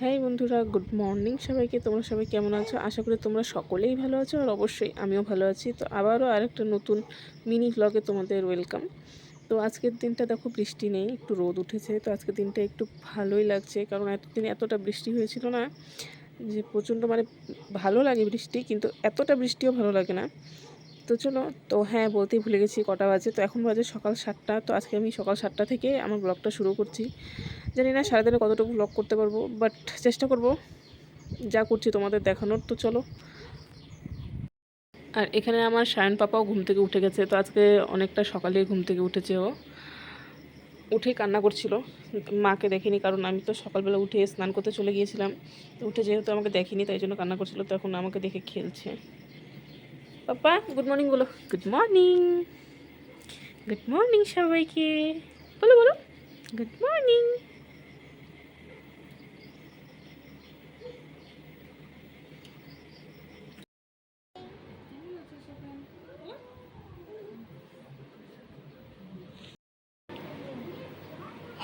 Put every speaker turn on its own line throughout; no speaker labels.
হ্যাঁ বন্ধুরা, good morning সবাইকে। তোমরা সবাই কেমন আছো? আশা করি তোমরা সকলেই ভালো আছো আর অবশ্যই আমিও ভালো আছি। তো আবারও আরেকটা নতুন মিনি ব্লগে তোমাদের ওয়েলকাম তো আজকের দিনটা দেখো বৃষ্টি নেই, একটু রোদ উঠেছে। তো আজকের দিনটা একটু ভালোই লাগছে কারণ এতদিন এতটা বৃষ্টি হয়েছিল না যে প্রচণ্ড মানে ভালো লাগে বৃষ্টি, কিন্তু এতটা বৃষ্টিও ভালো লাগে না। তো চলো, তো হ্যাঁ বলতেই ভুলে গেছি কটা বাজে। তো এখন বাজে সকাল সাতটা। তো আজকে আমি সকাল সাতটা থেকে আমার ব্লগটা শুরু করছি। জানি না সারাদিনে কতটুকু ব্লগ করতে পারব বাট চেষ্টা করব। যা করছি তোমাদের দেখানোর তো চলো। আর এখানে আমার সায়ন পাপাও ঘুম থেকে উঠে গেছে তো আজকে অনেকটা সকালে ঘুম থেকে উঠেছে ও। উঠেই কান্না করছিল মাকে দেখিনি কারণ আমি তো সকালবেলা উঠে স্নান করতে চলে গিয়েছিলাম। তো উঠে যেহেতু আমাকে দেখিনি তাই জন্য কান্না করছিল তো এখন আমাকে দেখে খেলছে। পাপা গুড মর্নিং বলো। গুড মর্নিং গুড মর্নিং সবাইকে। বলো বলো। গুড মর্নিং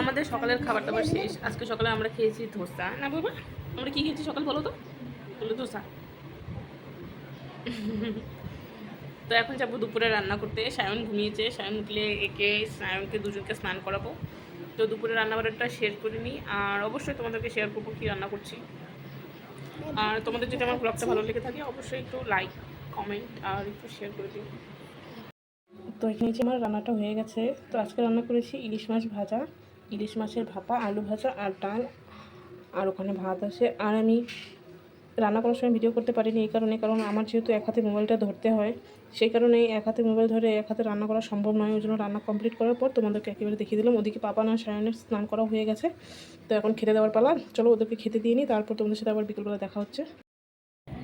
আমাদের সকালের খাবার দাবার শেষ। আজকে সকালে আমরা খেয়েছি ধোসা। না বাবা, আমরা কি খেয়েছি সকাল বলো তো? বলো ধোসা। তো এখন যাব দুপুরে রান্না করতে। সায়ন ঘুমিয়েছে। সায়ন উঠলে একে সায়নকে দুজনকে স্নান করাবো। তো দুপুরে রান্নাবাড়াটা শেয়ার করে নিই। আর অবশ্যই তোমাদেরকে শেয়ার করব কী রান্না করছি। আর তোমাদের যদি আমার ব্লগটা ভালো লেগে থাকে, অবশ্যই একটু লাইক কমেন্ট আর একটু শেয়ার করে দিও। তো এখানে যে আমার রান্নাটা হয়ে গেছে, তো আজকে রান্না করেছি ইলিশ মাছ ভাজা, ইলিশ মাছের ভাপা, আলু ভাজা, আর ডাল, আর ওখানে ভাত আছে। আর আমি রান্না করার সময় ভিডিও করতে পারিনি, এই কারণে, কারণ আমার যেহেতু এক হাতে মোবাইলটা ধরতে হয়, সেই কারণে এক হাতে মোবাইল ধরে এক হাতে রান্না করা সম্ভব নয়। ওই জন্য রান্না কমপ্লিট করার পর তোমাদেরকে একেবারে দেখিয়ে দিলাম। ওদিকে পাপা না সায়নের স্নান করা হয়ে গেছে, তো এখন খেতে দেওয়ার পালা। চলো ওদেরকে খেতে দিয়ে নিই তারপর তোমাদের সাথে আবার বিকেলবেলা দেখা হচ্ছে।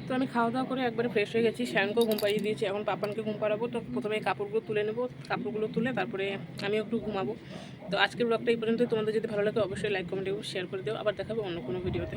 তো আমি খাওয়া দাওয়া করে একবারে ফ্রেশ হয়ে গেছি। শ্যানকেও ঘুম পাড়িয়ে দিয়েছি, এখন পাপানকে ঘুম পাড়াবো। তো প্রথমে কাপড়গুলো তুলে নেব, কাপড়গুলো তুলে তারপরে আমিও একটু ঘুমাবো। তো আজকের ব্লগটা এই পর্যন্ত তোমাদের যদি ভালো লাগে অবশ্যই লাইক কমেন্ট এবং শেয়ার করে দিও। আবার দেখাবো অন্য কোনো ভিডিওতে